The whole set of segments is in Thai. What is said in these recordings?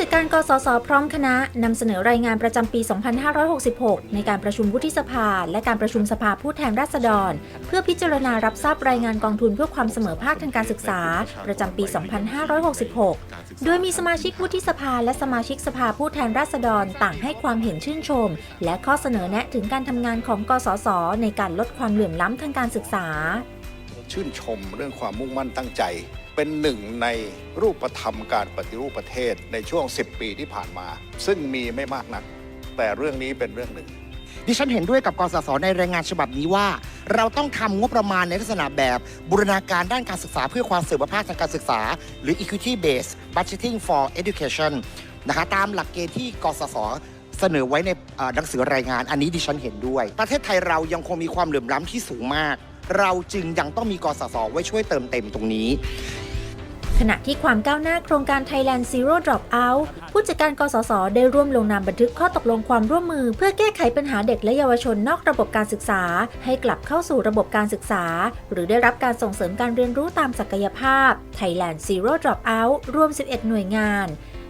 จัดการกสศพร้อมคณะนำเสนอรายงานประจำปี 2566 ในการประชุมวุฒิสภา และการประชุมสภาผู้แทนราษฎร เพื่อพิจารณารับทราบรายงานกองทุนเพื่อความเสมอภาคทางการศึกษา ประจำปี 2566 โดยมีสมาชิกวุฒิสภา และสมาชิกสภาผู้แทนราษฎรต่างให้ความเห็นชื่นชม และข้อเสนอแนะถึงการทำงานของกสศในการลดความเหลื่อมล้ำทางการศึกษา ชื่นชมเรื่องความมุ่งมั่นตั้งใจ เป็นหนึ่งในรูปธรรมการปฏิรูปประเทศในช่วง 10 ปีที่ผ่านมา ซึ่งมีไม่มากนัก แต่เรื่องนี้เป็นเรื่องหนึ่ง ดิฉันเห็นด้วยกับกสศในรายงานฉบับนี้ว่า เราต้องทำงบประมาณในลักษณะแบบบูรณาการด้านการศึกษาเพื่อความเสมอภาคทางการศึกษา หรือ equity based budgeting for education นะคะตามหลักเกณฑ์ที่กสศเสนอไว้ในเอ่อหนังสือรายงานอันนี้ดิฉันเห็นด้วย ประเทศไทยเรายังคงมีความเหลื่อมล้ำที่สูงมาก เราจึงยังต้องมีกสศไว้ช่วยเติมเต็มตรงนี้ ขณะที่ความก้าวหน้าโครงการ Thailand Zero Dropout ผู้จัดการกสศได้ร่วมลงนามบันทึกข้อตกลงความร่วมมือ เพื่อแก้ไขปัญหาเด็กและเยาวชนนอกระบบการศึกษา ให้กลับเข้าสู่ระบบการศึกษา หรือได้รับการส่งเสริมการเรียนรู้ตามศักยภาพ Thailand Zero Dropout รวม 11 หน่วยงาน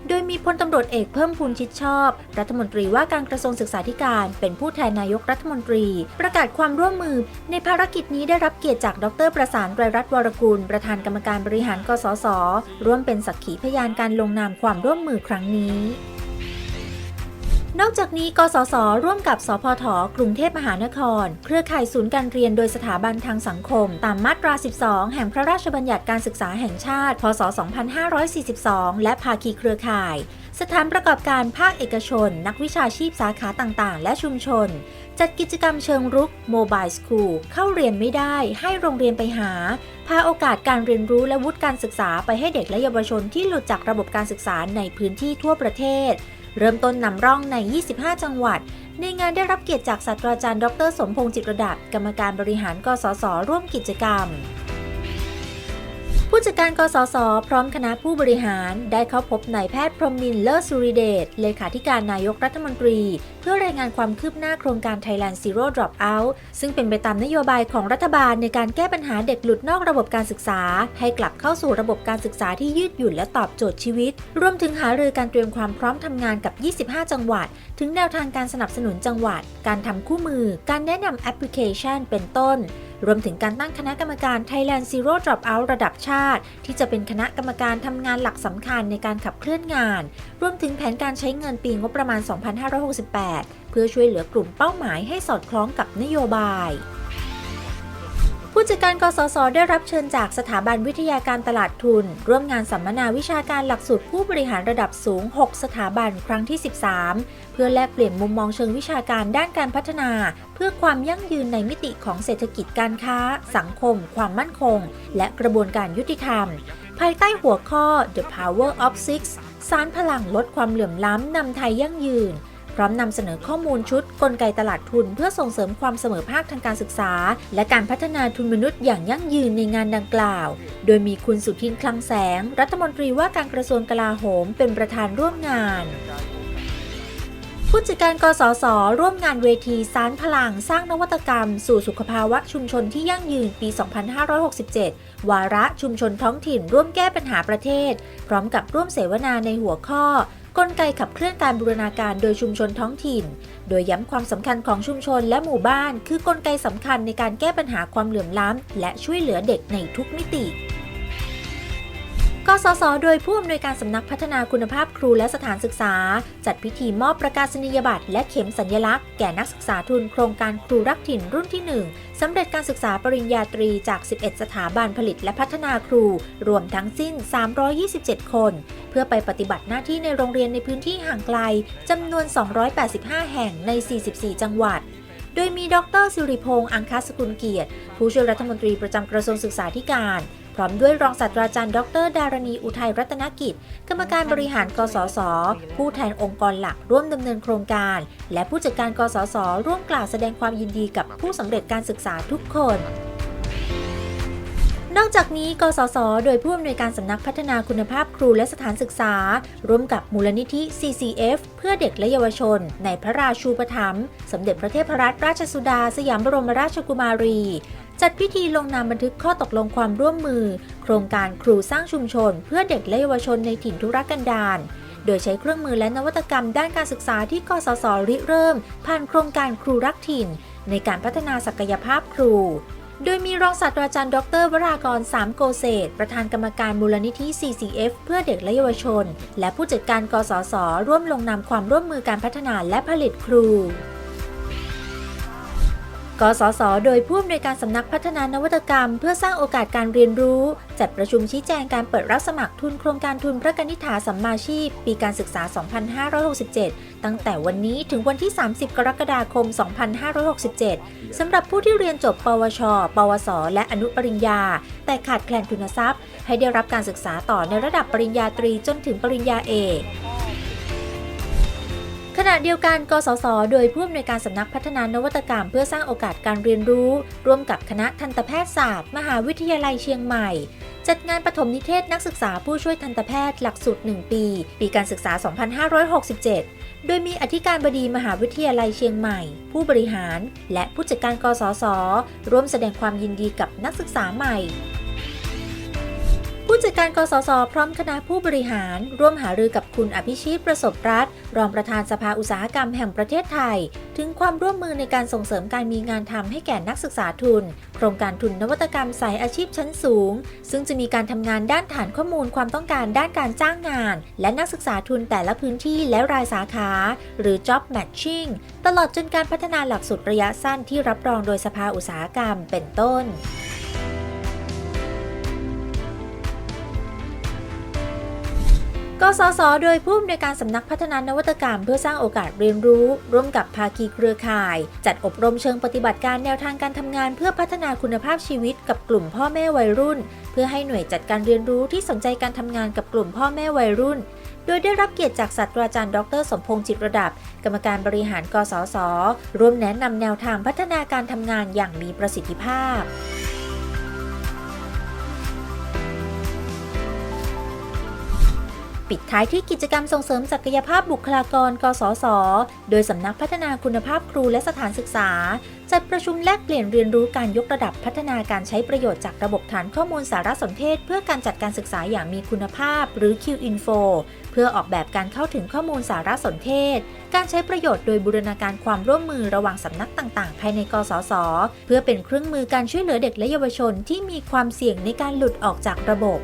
โดยมีพลตำรวจเอกเพิ่มพูนชิดชอบ รัฐมนตรีว่าการกระทรวงศึกษาธิการ เป็นผู้แทนนายกรัฐมนตรี ประกาศความร่วมมือ ในภารกิจนี้ได้รับเกียรติจากดรประสานไตรรัตน์วรกุล ประธานกรรมการบริหารกสศร่วมเป็นสักขีพยานการลงนามความร่วมมือครั้งนี้ นอกจากนี้ กสศร่วมกับ สพท กรุงเทพมหานคร เครือข่ายศูนย์การเรียนโดยสถาบันทางสังคม ตามมาตรา 12 แห่งพระราชบัญญัติการศึกษาแห่งชาติ พศ 2542 และภาคีเครือข่าย สถานประกอบการภาคเอกชน นักวิชาชีพสาขาต่างๆ และชุมชน จัดกิจกรรมเชิงรุกโมบายสคูลเข้าเรียนไม่ได้ ให้โรงเรียนไปหา พาโอกาสการเรียนรู้และวุฒิการศึกษาไปให้เด็กและเยาวชนที่หลุดจากระบบการศึกษาในพื้นที่ทั่วประเทศ เริ่มต้นนำร่องใน 25 จังหวัด ในงานได้รับเกียรติจากศาสตราจารย์ ดร สมพงษ์จิตระดับ กรรมการบริหารกสศร่วมกิจกรรม ผู้จัดการกสศพร้อมคณะผู้บริหารได้เข้าพบนายแพทย์พรหมนินเลิศสุริเดชเลขาธิการนายกรัฐมนตรี เพื่อรายงานความคืบหน้าโครงการ Thailand Zero Dropout ซึ่งเป็นไปตามนโยบายของรัฐบาลในการแก้ปัญหาเด็กหลุดนอกระบบการศึกษา ให้กลับเข้าสู่ระบบการศึกษาที่ยืดหยุ่นและตอบโจทย์ชีวิต รวมถึงหารือการเตรียมความพร้อมทำงานกับ 25 จังหวัด ถึงแนวทางการสนับสนุนจังหวัด การทำคู่มือ การแนะนำแอปพลิเคชัน เป็นต้นรวมถึงการตั้งคณะกรรมการ Thailand Zero Dropout ระดับชาติ ที่จะเป็นคณะกรรมการทำงานหลักสำคัญในการขับเคลื่อนงาน รวมถึงแผนการใช้เงินปีงบประมาณ 2568 เพื่อช่วยเหลือกลุ่มเป้าหมายให้สอดคล้องกับนโยบาย ผู้จัดการกสศได้รับเชิญจากสถาบันวิทยาการตลาดทุน ร่วมงานสัมมนาวิชาการหลักสูตรผู้บริหารระดับสูง 6 สถาบันครั้งที่ 13 เพื่อแลกเปลี่ยนมุมมองเชิงวิชาการด้านการพัฒนา เพื่อความยั่งยืนในมิติของเศรษฐกิจการค้า สังคม ความมั่นคง และกระบวนการยุติธรรม ภายใต้หัวข้อ The Power of Six สารพลังลดความเหลื่อมล้ำนำไทยยั่งยืน พร้อมนำเสนอข้อมูลชุดกลไกตลาดทุน เพื่อส่งเสริมความเสมอภาคทางการศึกษา และการพัฒนาทุนมนุษย์อย่างยั่งยืนในงานดังกล่าว โดยมีคุณสุทินคลังแสง รัฐมนตรีว่าการกระทรวงกลาโหมเป็นประธานร่วมงานผู้จัดการกสศร่วมงานเวทีสารพลัง สร้างนวัตกรรม สู่สุขภาวะชุมชนที่ยั่งยืนปี 2567 วาระชุมชนท้องถิ่น ร่วมแก้ปัญหาประเทศ พร้อมกับร่วมเสวนาในหัวข้อ กลไกขับเคลื่อนการบูรณาการโดยชุมชนท้องถิ่น โดยย้ำความสำคัญของชุมชนและหมู่บ้าน คือกลไกสำคัญในการแก้ปัญหาความเหลื่อมล้ำและช่วยเหลือเด็กในทุกมิติ กสศโดยผู้อำนวยการสำนักพัฒนาคุณภาพครูและสถานศึกษา จัดพิธีมอบประกาศนียบัตรและเข็มสัญลักษณ์แก่นักศึกษาทุนโครงการครูรักถิ่นรุ่นที่ 1สำเร็จการศึกษาปริญญาตรีจาก 11 สถาบันผลิตและพัฒนาครู รวมทั้งสิ้น 327 คน เพื่อไปปฏิบัติหน้าที่ในโรงเรียนในพื้นที่ห่างไกลจำนวน 285 แห่งใน 44 จังหวัดโดยมีดรสิริพงษ์อังคสกุลเกียรติ ผู้ช่วยรัฐมนตรีประจำกระทรวงศึกษาธิการ พร้อมด้วยรองศาสตราจารย์ ดร ดารณีอุทัยรัตนกิจ กรรมการบริหาร กสศผู้แทนองค์กรหลักร่วมดำเนินโครงการ และผู้จัดการ กสศร่วมกล่าวแสดงความยินดีกับผู้สำเร็จการศึกษาทุกคนนอกจากนี้ กสศ โดยผู้อำนวยการสำนักพัฒนาคุณภาพครูและสถานศึกษา ร่วมกับมูลนิธิ CCF เพื่อเด็กและเยาวชน ในพระราชูปถัมภ์สมเด็จพระเทพรัตนราชสุดา สยามบรมราชกุมารี จัดพิธีลงนามบันทึกข้อตกลงความร่วมมือ โครงการครูสร้างชุมชน เพื่อเด็กและเยาวชนในถิ่นทุรกันดารโดยใช้เครื่องมือและนวัตกรรมด้านการศึกษาที่กสศริเริ่ม ผ่านโครงการครูรักถิ่น ในการพัฒนาศักยภาพครู โดยมีรองศาสตราจารย์ดร วรากรสามโกเศษประธานกรรมการมูลนิธิ CCF เพื่อเด็กและเยาวชน และผู้จัดการกสศร่วมลงนามความร่วมมือการพัฒนาและผลิตครู กสศโดยผู้อำนวยการสำนักพัฒนานวัตกรรม เพื่อสร้างโอกาสการเรียนรู้ จัดประชุมชี้แจงการเปิดรับสมัครทุนโครงการทุนพระกนิษฐาสัมมาชีพ ปีการศึกษา 2567 ตั้งแต่วันนี้ถึงวันที่ 30 กรกฎาคม 2567 สำหรับผู้ที่เรียนจบ ปวช ปวส และอนุปริญญา แต่ขาดแคลนทุนทรัพย์ ให้ได้รับการศึกษาต่อในระดับปริญญาตรีจนถึงปริญญาเอก ณะเดียวกันกสศโดยผู้อำนวยการสำนักพัฒนานวัตกรรม เพื่อสร้างโอกาสการเรียนรู้ ร่วมกับคณะทันตแพทยศาสตร์ มหาวิทยาลัยเชียงใหม่ จัดงานปฐมนิเทศนักศึกษาผู้ช่วยทันตแพทย์หลักสูตร 1 ปี ปีการศึกษา 2567 โดยมีอธิการบดีมหาวิทยาลัยเชียงใหม่ ผู้บริหาร และผู้จัดการกสศร่วมแสดงความยินดีกับนักศึกษาใหม่ ผู้จัดการกสศพร้อมคณะผู้บริหาร ร่วมหารือกับคุณอภิชิตประสบรัฐ รองประธานสภาอุตสาหกรรมแห่งประเทศไทย ถึงความร่วมมือในการส่งเสริมการมีงานทำให้แก่นักศึกษาทุน โครงการทุนนวัตกรรมสายอาชีพชั้นสูง ซึ่งจะมีการทำงานด้านฐานข้อมูลความต้องการด้านการจ้างงาน และนักศึกษาทุนแต่ละพื้นที่และรายสาขา หรือ job matching ตลอดจนการพัฒนาหลักสูตรระยะสั้นที่รับรองโดยสภาอุตสาหกรรม เป็นต้น กสศโดยผู้อำนวยการสำนักพัฒนานวัตกรรม เพื่อสร้างโอกาสเรียนรู้ ร่วมกับภาคีเครือข่าย จัดอบรมเชิงปฏิบัติการแนวทางการทำงาน เพื่อพัฒนาคุณภาพชีวิตกับกลุ่มพ่อแม่วัยรุ่น เพื่อให้หน่วยจัดการเรียนรู้ที่สนใจการทำงานกับกลุ่มพ่อแม่วัยรุ่น โดยได้รับเกียรติจากศาสตราจารย์ดร สมพงษ์จิตระดับ กรรมการบริหาร กสศร่วมแนะนำแนวทางพัฒนาการทำงานอย่างมีประสิทธิภาพ ปิดท้ายที่กิจกรรมส่งเสริมศักยภาพบุคลากร กสศโดยสำนักพัฒนาคุณภาพครูและสถานศึกษา จัดประชุมแลกเปลี่ยนเรียนรู้การยกระดับพัฒนาการใช้ประโยชน์จากระบบฐานข้อมูลสารสนเทศ เพื่อการจัดการศึกษาอย่างมีคุณภาพ หรือ QInfo เพื่อออกแบบการเข้าถึงข้อมูลสารสนเทศ การใช้ประโยชน์โดยบูรณาการความร่วมมือระหว่างสำนักต่างๆ ภายในกสศเพื่อเป็นเครื่องมือการช่วยเหลือเด็กและเยาวชนที่มีความเสี่ยงในการหลุดออกจากระบบ